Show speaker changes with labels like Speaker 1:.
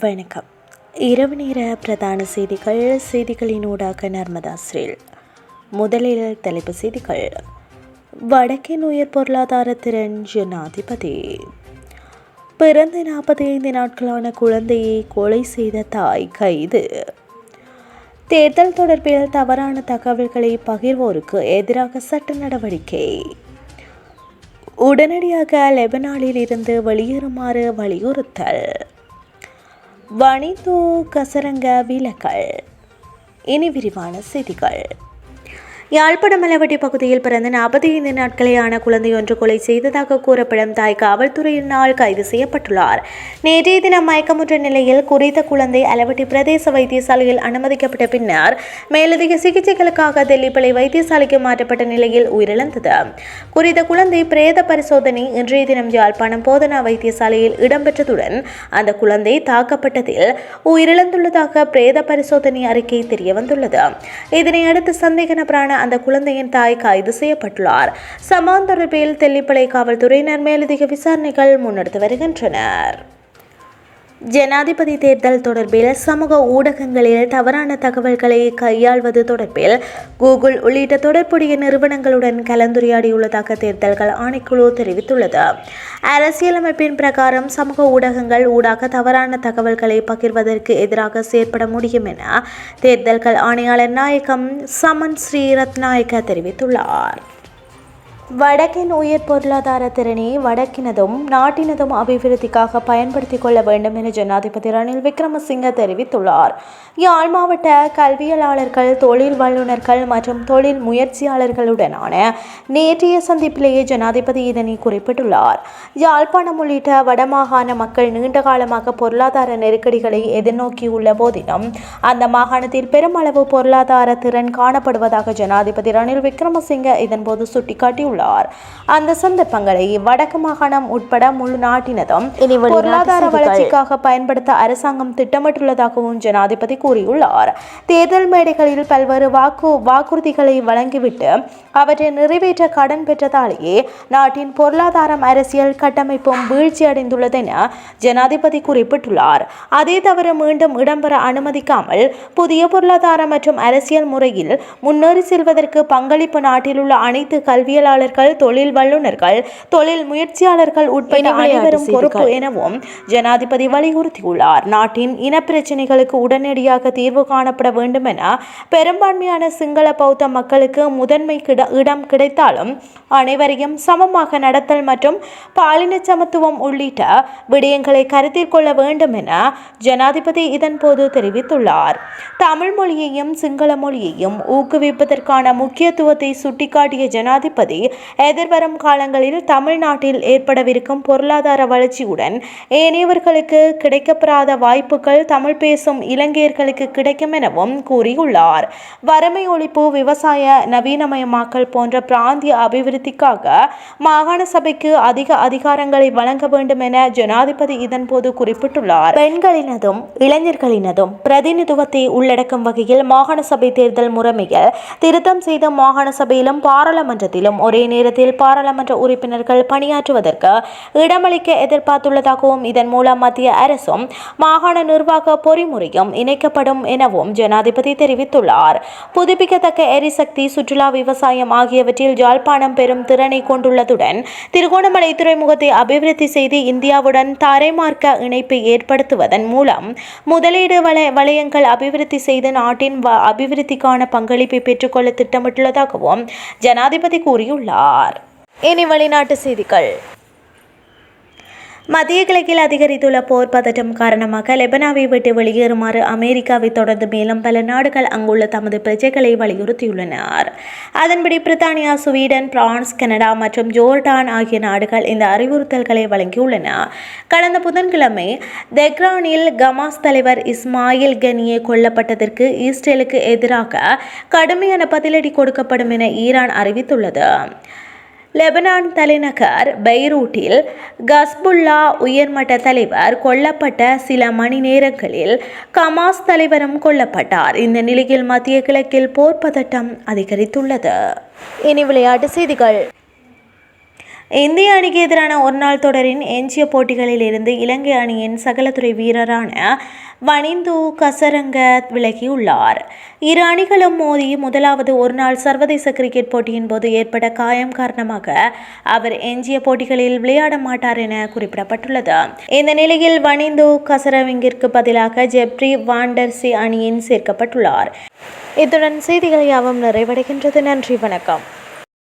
Speaker 1: வணக்கம். இரவு நேர பிரதான செய்திகள் செய்திகளினூடாக நர்மதா ஸ்ரீல். முதலில் தலைப்பு செய்திகள். வடக்கின் உயர் பொருளாதார திறன் ஜனாதிபதி. பிறந்த நாற்பத்தி ஐந்து நாட்களான குழந்தையை கொலை செய்த தாய் கைது. தேர்தல் தொடர்பில் தவறான தகவல்களை பகிர்வோருக்கு எதிராக சட்ட நடவடிக்கை. உடனடியாக லெபனானில் இருந்து வெளியேறுமாறு வலியுறுத்தல். வணிது கசரங்க விலகல். இனி விரிவான செய்திகள். யாழ்ப்பாணம் மலவட்டி பகுதியில் பிறந்த நாற்பத்தி ஐந்து நாட்களே ஆன குழந்தை ஒன்று கொலை செய்ததாக கூறப்படும் தாய் காவல்துறையினால் கைது செய்யப்பட்டுள்ளார். நேற்றைய தினம் மயக்கமுற்ற நிலையில் குறித்த குழந்தை அலவட்டி பிரதேச வைத்தியசாலையில் அனுமதிக்கப்பட்ட பின்னர் மேலதிக சிகிச்சைகளுக்காக தெல்லிப்பளை வைத்தியசாலைக்கு மாற்றப்பட்ட நிலையில் உயிரிழந்தது. குறித்த குழந்தை பிரேத பரிசோதனை இன்றைய தினம் யாழ்ப்பாணம் போதனா வைத்தியசாலையில் இடம்பெற்றதுடன் அந்த குழந்தை தாக்கப்பட்டதில் உயிரிழந்துள்ளதாக பிரேத பரிசோதனை அறிக்கை தெரியவந்துள்ளது. இதனையடுத்து சந்தேக நபரான அந்த குழந்தையின் தாய் கைது செய்யப்பட்டுள்ளார். சமான் தொடர்பில் தெல்லிப்பளை காவல்துறையினர் மேலதிக விசாரணைகள் முன்னெடுத்து வருகின்றனர். ஜனாதிபதி தேர்தல் தொடர்பில் சமூக ஊடகங்களில் தவறான தகவல்களை கையாள்வது தொடர்பில் கூகுள் உள்ளிட்ட தொடர்புடைய நிறுவனங்களுடன் கலந்துரையாடியுள்ளதாக தேர்தல்கள் ஆணைக்குழு தெரிவித்துள்ளது. அரசியலமைப்பின் பிரகாரம் சமூக ஊடகங்கள் ஊடாக தவறான தகவல்களை பகிர்வதற்கு எதிராக செயற்பட முடியும் என தேர்தல்கள் ஆணையாளர் நாயகம் சமன் ஸ்ரீரத்நாயக்க தெரிவித்துள்ளார். வடக்கின் உயர் பொருளாதார திறனை வடக்கினதும் நாட்டினதும் அபிவிருத்திக்காக பயன்படுத்தி கொள்ள வேண்டும் என ஜனாதிபதி ரணில் விக்ரமசிங்க தெரிவித்துள்ளார். யாழ் மாவட்ட கல்வியலாளர்கள் தொழில் வல்லுநர்கள் மற்றும் தொழில் முயற்சியாளர்களுடனான நேற்றைய சந்திப்பிலேயே ஜனாதிபதி இதனை குறிப்பிட்டுள்ளார். யாழ்ப்பாணம் உள்ளிட்ட வடமாகாண மக்கள் நீண்ட காலமாக பொருளாதார நெருக்கடிகளை எதிர்நோக்கியுள்ள போதிலும் அந்த மாகாணத்தில் பெருமளவு பொருளாதார திறன் காணப்படுவதாக ஜனாதிபதி ரணில் விக்ரமசிங்க இதன்போது சுட்டிக்காட்டியுள்ளார். உள்ளார் அந்த சந்தர்ப்பங்களை வடக்கு மாகாணம் உட்பட முழு நாட்டினதும் பொருளாதார. வளர்ச்சிக்காக பயன்படுத்த அரசாங்கம் திட்டமிட்டுள்ளதாகவும் ஜனாதிபதி கூறியுள்ளார். தேர்தல் மேடைகளில் பல்வேறு வாக்கு வாக்குறுதிகளை வழங்கிவிட்டு அவற்றை நிறைவேற்ற கடன் பெற்றதாலேயே நாட்டின் பொருளாதாரம் அரசியல் கட்டமைப்பும் வீழ்ச்சி அடைந்துள்ளது என ஜனாதிபதி குறிப்பிட்டுள்ளார். அதே தவிர மீண்டும் இடம்பெற அனுமதிக்காமல் புதிய பொருளாதார மற்றும் அரசியல் முறையில் முன்னேறி செல்வதற்கு பங்களிப்பு நாட்டில் உள்ள அனைத்து கல்வியலாளர்கள் தொழில் வல்லுநர்கள் தொழில் முயற்சியாளர்கள் உட்பட
Speaker 2: இனி
Speaker 1: அனைவரும் பொறுப்பு. எனவும் ஜனாதிபதி வலியுறுத்தியுள்ளார் நாட்டின் இனப்பிரச்சினைகளுக்கு உடனடியாக தீர்வு காணப்பட வேண்டும் என பெரும்பான்மையான சிங்கள பௌத்த மக்களுக்கு முதன்மை இடம் கிடைத்தாலும் அனைவரையும் சமமாக நடத்தல் மற்றும் பாலின சமத்துவம் உள்ளிட்ட விடயங்களை கருத்தில் கொள்ள வேண்டும் என ஜனாதிபதி இதன்போது தெரிவித்துள்ளார் தமிழ் மொழியையும் சிங்கள மொழியையும் ஊக்குவிப்பதற்கான முக்கியத்துவத்தை சுட்டிக்காட்டிய ஜனாதிபதி எதிர்வரும் காலங்களில் தமிழ்நாட்டில் ஏற்படவிருக்கும் பொருளாதார வளர்ச்சியுடன் ஏனையவர்களுக்கு கிடைக்கப்பெறாத வாய்ப்புகள் தமிழ் பேசும் இலங்கையர்களுக்கு கிடைக்கும் எனவும் கூறியுள்ளார். வறுமை ஒழிப்பு விவசாய நவீனமயமாக்கல் போன்ற பிராந்திய அபிவிருத்திக்காக மாகாண சபைக்கு அதிக அதிகாரங்களை வழங்க வேண்டும் என ஜனாதிபதி இதன்போது குறிப்பிட்டுள்ளார். பெண்களினதும் இளைஞர்களினதும் பிரதிநிதித்துவத்தை உள்ளடக்கும் வகையில் மாகாண சபை தேர்தல் முறைமையில் திருத்தம் செய்த மாகாண சபையிலும் பாராளுமன்றத்திலும் ஒரே நேரத்தில் பாராளுமன்ற உறுப்பினர்கள் பணியாற்றுவதற்கு இடமளிக்க எதிர்பார்த்துள்ளதாகவும் இதன் மூலம் மத்திய அரசும் மாகாண நிர்வாக பொறிமுறையும் இணைக்கப்படும் எனவும் ஜனாதிபதி தெரிவித்துள்ளார். புதுப்பிக்கத்தக்க எரிசக்தி சுற்றுலா விவசாயம் ஆகியவற்றில் ஜாழ்ப்பாணம் பெரும் திறனை கொண்டுள்ளதுடன் திருகோணமலை துறைமுகத்தை அபிவிருத்தி செய்து இந்தியாவுடன் தரைமார்க்க இணைப்பை ஏற்படுத்துவதன் மூலம் முதலீடு வளையங்கள் அபிவிருத்தி செய்து நாட்டின் அபிவிருத்திக்கான பங்களிப்பை பெற்றுக்கொள்ள திட்டமிட்டுள்ளதாகவும் ஜனாதிபதி கூறியுள்ளார். இனி வெளிநாட்டு செய்திகள். மத்திய கிழக்கில் அதிகரித்துள்ள போர் பதட்டம் காரணமாக லெபனாவை விட்டு வெளியேறுமாறு அமெரிக்காவை தொடர்ந்து மேலும் பல நாடுகள் அங்குள்ள தமது பிரஜைகளை வலியுறுத்தியுள்ளனர். அதன்படி பிரித்தானியா ஸ்வீடன் பிரான்ஸ் கனடா மற்றும் ஜோர்டான் ஆகிய நாடுகள் இந்த அறிவுறுத்தல்களை வழங்கியுள்ளன. கடந்த புதன்கிழமை தெஹ்ரானில் கமாஸ் தலைவர் இஸ்மாயில் கனியே கொல்லப்பட்டதற்கு இஸ்ரேலுக்கு எதிராக கடுமையான பதிலடி கொடுக்கப்படும் என ஈரான் அறிவித்துள்ளது. லெபனான் தலைநகர் பெய்ரூட்டில் கஸ்புல்லா உயர்மட்ட தலைவர் கொல்லப்பட்ட சில மணி நேரங்களில் கமாஸ் தலைவரும் கொல்லப்பட்டார். இந்த நிலையில் மத்திய கிழக்கில் போர் பதட்டம் அதிகரித்துள்ளது. இனி விளையாட்டு செய்திகள். இந்திய அணிக்கு எதிரான ஒருநாள் தொடரின் எஞ்சிய போட்டிகளில் இருந்து இலங்கை அணியின் சகலத்துறை வீரரான வனிந்து கசரங்க விலகியுள்ளார். இரு அணிகளும் மோதி முதலாவது ஒருநாள் சர்வதேச கிரிக்கெட் போட்டியின் போது ஏற்பட்ட காயம் காரணமாக அவர் எஞ்சிய போட்டிகளில் விளையாட மாட்டார் என குறிப்பிடப்பட்டுள்ளது. இந்த நிலையில் வனிந்து கசரவிங்கிற்கு பதிலாக ஜெப்ரி வாண்டர்சி அணியின் சேர்க்கப்பட்டுள்ளார். இத்துடன் செய்திகள் யாவும் நிறைவடைகின்றது. நன்றி வணக்கம்.